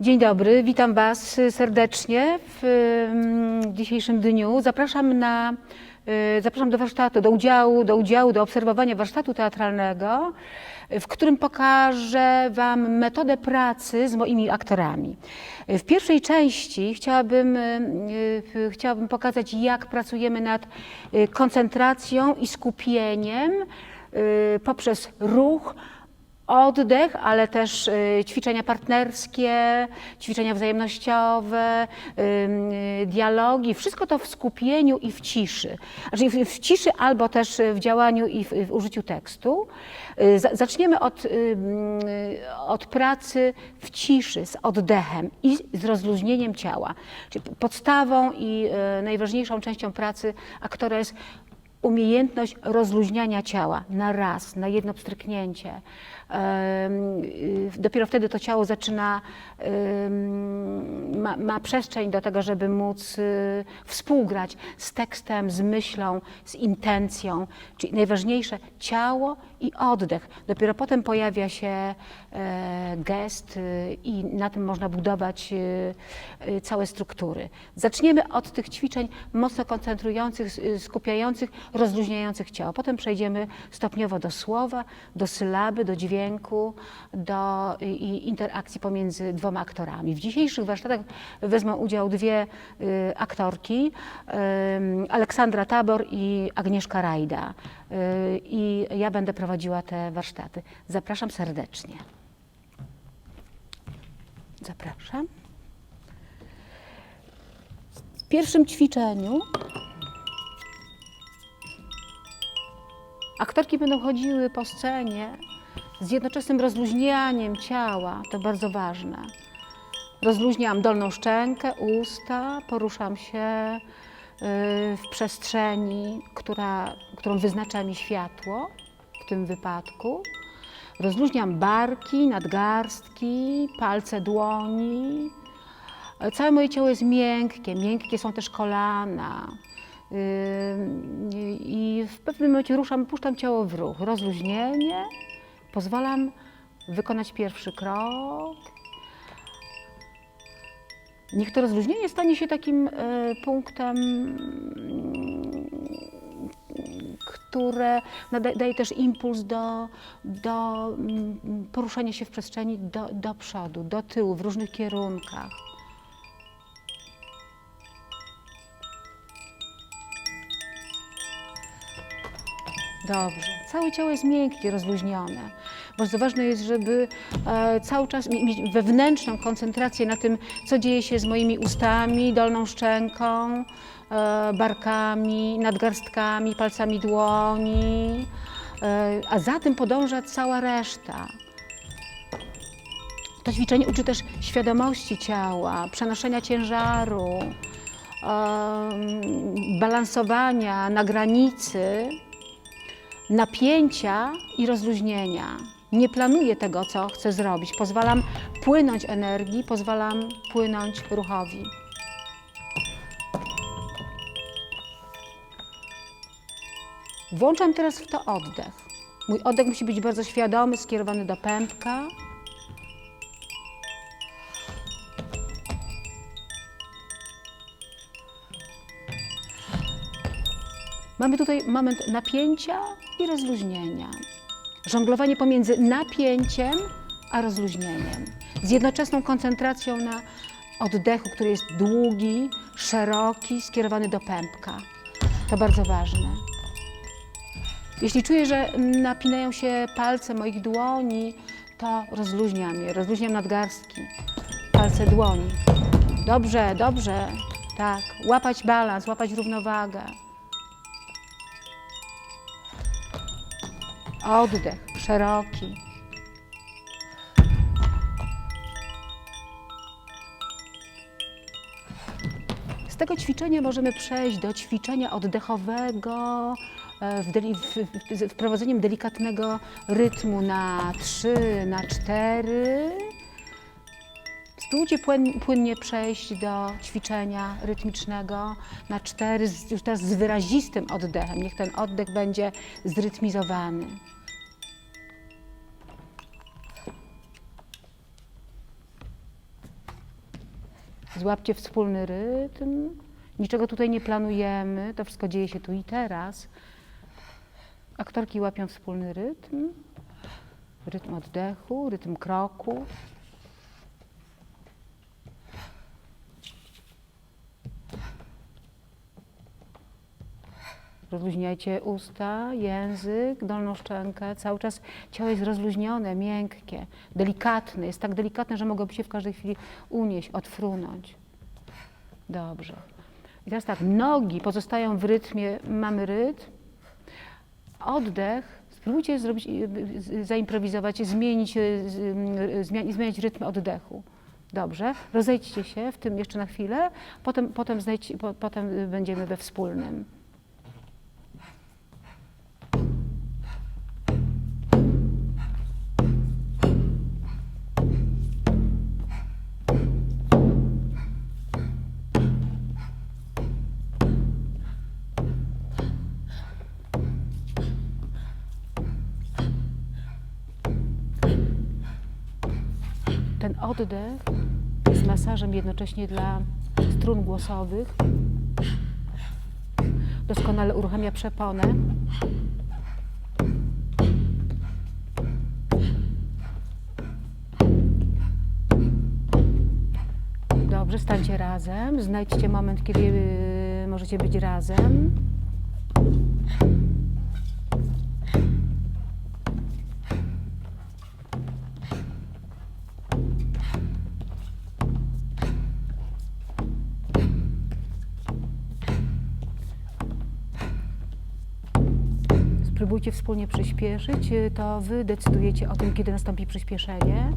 Dzień dobry, witam Was serdecznie w dzisiejszym dniu. Zapraszam na y, Zapraszam do warsztatu, do udziału, do udziału, do obserwowania warsztatu teatralnego, w którym pokażę Wam metodę pracy z moimi aktorami. W pierwszej części chciałabym, y, chciałabym pokazać, jak pracujemy nad y, koncentracją i skupieniem poprzez ruch, oddech, ale też y, ćwiczenia partnerskie, ćwiczenia wzajemnościowe, y, dialogi, wszystko to w skupieniu i w ciszy. Znaczy w, ciszy albo też w działaniu i w, użyciu tekstu. Y, za- Zaczniemy od, od pracy w ciszy, z oddechem i z rozluźnieniem ciała. Czyli podstawą i najważniejszą częścią pracy aktora jest umiejętność rozluźniania ciała na raz, na jedno pstryknięcie. Y, Dopiero wtedy to ciało zaczyna, ma, ma przestrzeń do tego, żeby móc y, współgrać z tekstem, z myślą, z intencją. Czyli najważniejsze ciało i oddech. Dopiero potem pojawia się e, gest y, i na tym można budować całe struktury. Zaczniemy od tych ćwiczeń mocno koncentrujących, skupiających, rozluźniających ciało. Potem przejdziemy stopniowo do słowa, do sylaby, do dźwięku, do i, i interakcji pomiędzy dwoma aktorami. W dzisiejszych warsztatach wezmą udział dwie y, aktorki, ym, Aleksandra Tabor i Agnieszka Rajda. Y, I ja będę prowadziła te warsztaty. Zapraszam serdecznie. Zapraszam. W pierwszym ćwiczeniu aktorki będą chodziły po scenie z jednoczesnym rozluźnianiem ciała, to bardzo ważne. Rozluźniam dolną szczękę, usta, poruszam się y, w przestrzeni, która, którą wyznacza mi światło w tym wypadku. Rozluźniam barki, nadgarstki, palce dłoni. Całe moje ciało jest miękkie, miękkie są też kolana. Ym, I w pewnym momencie ruszam, puszczam ciało w ruch. Rozluźnienie, pozwalam wykonać pierwszy krok. Niech to rozluźnienie stanie się takim e, punktem, które daje też impuls do, do mm, poruszania się w przestrzeni do, do przodu, do tyłu, w różnych kierunkach. Dobrze. Całe ciało jest miękkie, rozluźnione. Bardzo ważne jest, żeby e, cały czas mi- mieć wewnętrzną koncentrację na tym, co dzieje się z moimi ustami, dolną szczęką, e, barkami, nadgarstkami, palcami dłoni, e, a za tym podąża cała reszta. To ćwiczenie uczy też świadomości ciała, przenoszenia ciężaru, balansowania na granicy napięcia i rozluźnienia. Nie planuję tego, co chcę zrobić. Pozwalam płynąć energii, pozwalam płynąć ruchowi. Włączam teraz w to oddech. Mój oddech musi być bardzo świadomy, skierowany do pępka. Mamy tutaj moment napięcia i rozluźnienia. Żonglowanie pomiędzy napięciem a rozluźnieniem. Z jednoczesną koncentracją na oddechu, który jest długi, szeroki, skierowany do pępka. To bardzo ważne. Jeśli czuję, że napinają się palce moich dłoni, to rozluźniam je, rozluźniam nadgarstki, palce dłoni. Dobrze, dobrze, tak. Łapać balans, łapać równowagę. Oddech szeroki. Z tego ćwiczenia możemy przejść do ćwiczenia oddechowego, e, wprowadzeniem delikatnego rytmu na trzy, na cztery. Spróbujcie płyn, płynnie przejść do ćwiczenia rytmicznego na cztery, już teraz z wyrazistym oddechem. Niech ten oddech będzie zrytmizowany. Złapcie wspólny rytm. Niczego tutaj nie planujemy, to wszystko dzieje się tu i teraz. Aktorki łapią wspólny rytm, rytm oddechu, rytm kroku. Rozluźniajcie usta, język, dolną szczękę. Cały czas ciało jest rozluźnione, miękkie, delikatne. Jest tak delikatne, że mogłoby się w każdej chwili unieść, odfrunąć. Dobrze. I teraz tak, nogi pozostają w rytmie, mamy rytm. Oddech, spróbujcie zrobić, y, y, zaimprowizować, zmienić, y, z- zmia- zmieniać rytm oddechu. Dobrze, rozejdźcie się w tym jeszcze na chwilę, potem, potem, znajdź, po, potem będziemy we wspólnym. Oddech jest masażem jednocześnie dla strun głosowych. Doskonale uruchamia przeponę. Dobrze, stańcie razem. Znajdźcie moment, kiedy y, możecie być razem. Spróbujcie wspólnie przyspieszyć. y, To wy decydujecie o tym, kiedy nastąpi przyspieszenie.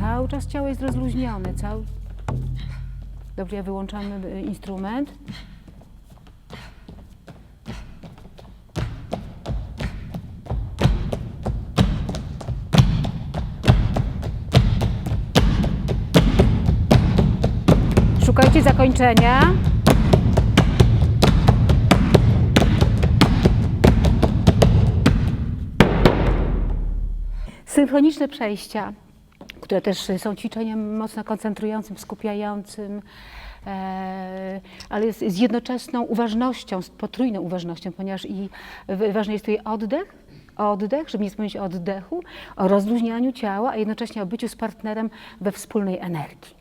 Cały czas ciało jest rozluźnione. Cały... Dobrze, ja wyłączamy y, instrument. Szukajcie zakończenia. Synchroniczne przejścia, które też są ćwiczeniem mocno koncentrującym, skupiającym, e, ale z jednoczesną uważnością, z potrójną uważnością, ponieważ i ważny jest tutaj oddech, oddech, żeby nie wspomnieć o oddechu, o rozluźnianiu ciała, a jednocześnie o byciu z partnerem we wspólnej energii.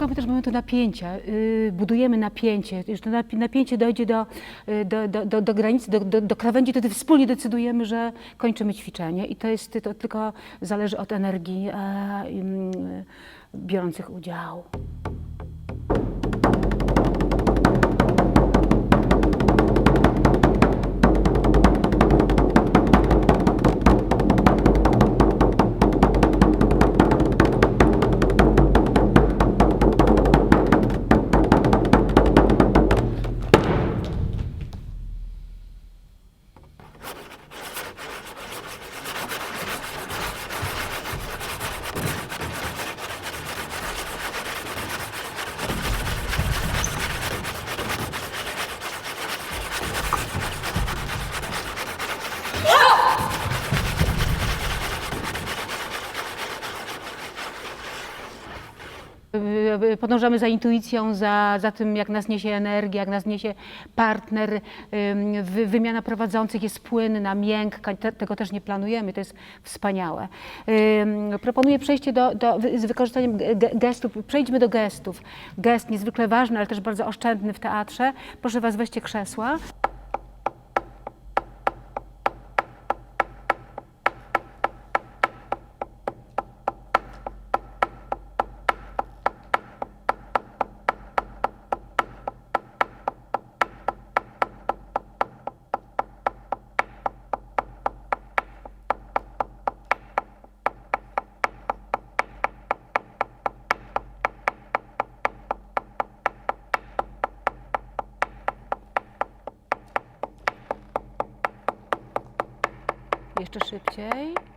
Szukamy też momentu napięcia, yy, budujemy napięcie. Już to napi- napięcie dojdzie do, yy, do, do, do, do granicy, do, do, do krawędzi, wtedy wspólnie decydujemy, że kończymy ćwiczenie. I to, jest, to tylko zależy od energii e, ym, biorących udział. Podążamy za intuicją, za, za tym, jak nas niesie energia, jak nas niesie partner. Ym, wy- Wymiana prowadzących jest płynna, miękka, te, tego też nie planujemy, to jest wspaniałe. Proponuję przejście do, do, z wykorzystaniem ge- ge- gestów. Przejdźmy do gestów. Gest niezwykle ważny, ale też bardzo oszczędny w teatrze. Proszę Was, weźcie krzesła. Jeszcze szybciej.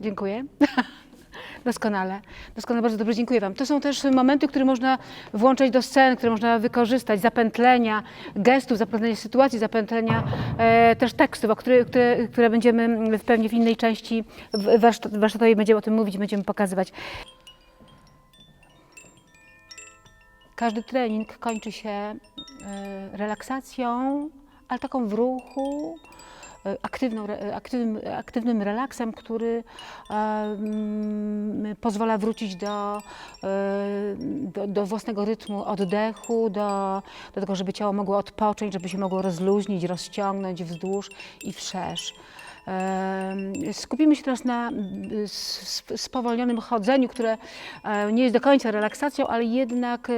Dziękuję. Doskonale, doskonale, bardzo dobrze, dziękuję Wam. To są też momenty, które można włączać do scen, które można wykorzystać, zapętlenia gestów, zapętlenia sytuacji, zapętlenia e, też tekstów, o które, które, które będziemy w pewnie w innej części warsztatowej będziemy o tym mówić, będziemy pokazywać. Każdy trening kończy się e, relaksacją, ale taką w ruchu, aktywną, re- aktywnym, aktywnym relaksem, który e, mm, pozwala wrócić do, e, do, do własnego rytmu oddechu, do, do tego, żeby ciało mogło odpocząć, żeby się mogło rozluźnić, rozciągnąć wzdłuż i wszerz. Skupimy się teraz na spowolnionym chodzeniu, które e, nie jest do końca relaksacją, ale jednak e,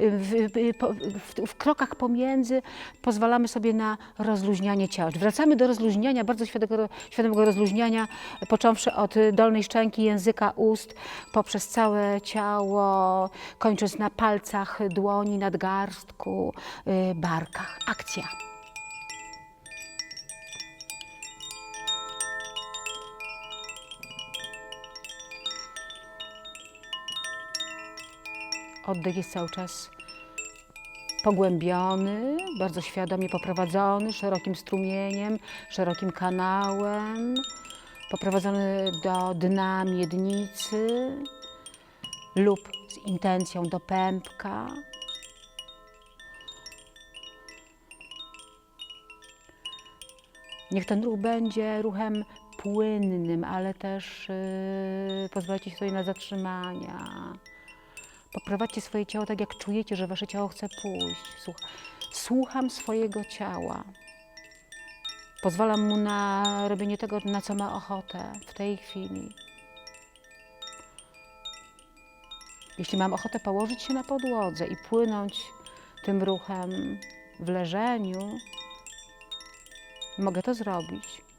w, w, w krokach pomiędzy pozwalamy sobie na rozluźnianie ciała. Wracamy do rozluźniania, bardzo świadomego, świadomego rozluźniania, począwszy od dolnej szczęki, języka, ust, poprzez całe ciało, kończąc na palcach dłoni, nadgarstku, y, barkach. Akcja. Oddech jest cały czas pogłębiony, bardzo świadomie poprowadzony, szerokim strumieniem, szerokim kanałem, poprowadzony do dna miednicy lub z intencją do pępka. Niech ten ruch będzie ruchem płynnym, ale też yy, sobie na zatrzymania. Poprowadźcie swoje ciało tak, jak czujecie, że wasze ciało chce pójść. Słuch słucham swojego ciała. Pozwalam mu na robienie tego, na co ma ochotę w tej chwili. Jeśli mam ochotę położyć się na podłodze i płynąć tym ruchem w leżeniu, mogę to zrobić.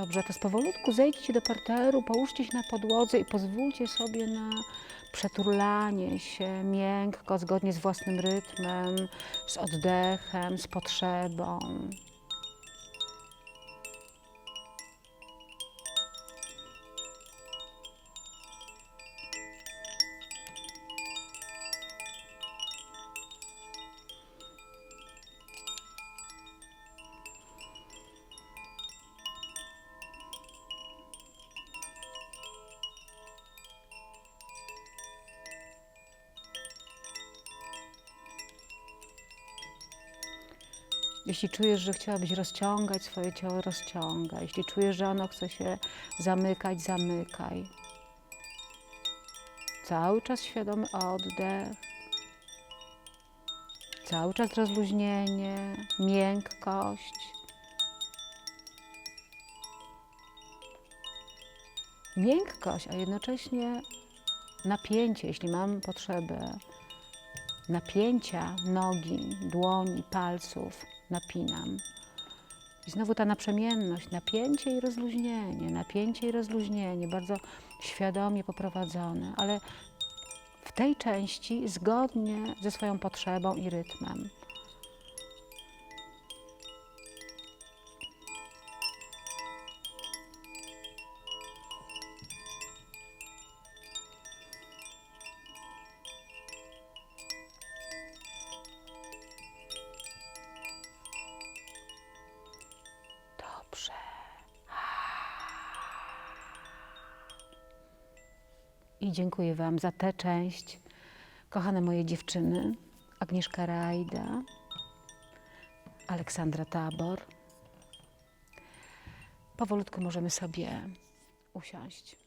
Dobrze, to z powolutku zejdźcie do parteru, połóżcie się na podłodze i pozwólcie sobie na przeturlanie się miękko, zgodnie z własnym rytmem, z oddechem, z potrzebą. Jeśli czujesz, że chciałabyś rozciągać swoje ciało, rozciągaj. Jeśli czujesz, że ono chce się zamykać, zamykaj. Cały czas świadomy oddech. Cały czas rozluźnienie, miękkość. Miękkość, a jednocześnie napięcie, jeśli mam potrzebę napięcia nogi, dłoni, palców, napinam. I znowu ta naprzemienność, napięcie i rozluźnienie, napięcie i rozluźnienie, bardzo świadomie poprowadzone, ale w tej części zgodnie ze swoją potrzebą i rytmem. I dziękuję Wam za tę część. Kochane moje dziewczyny, Agnieszka Rajda, Aleksandra Tabor. Powolutku możemy sobie usiąść.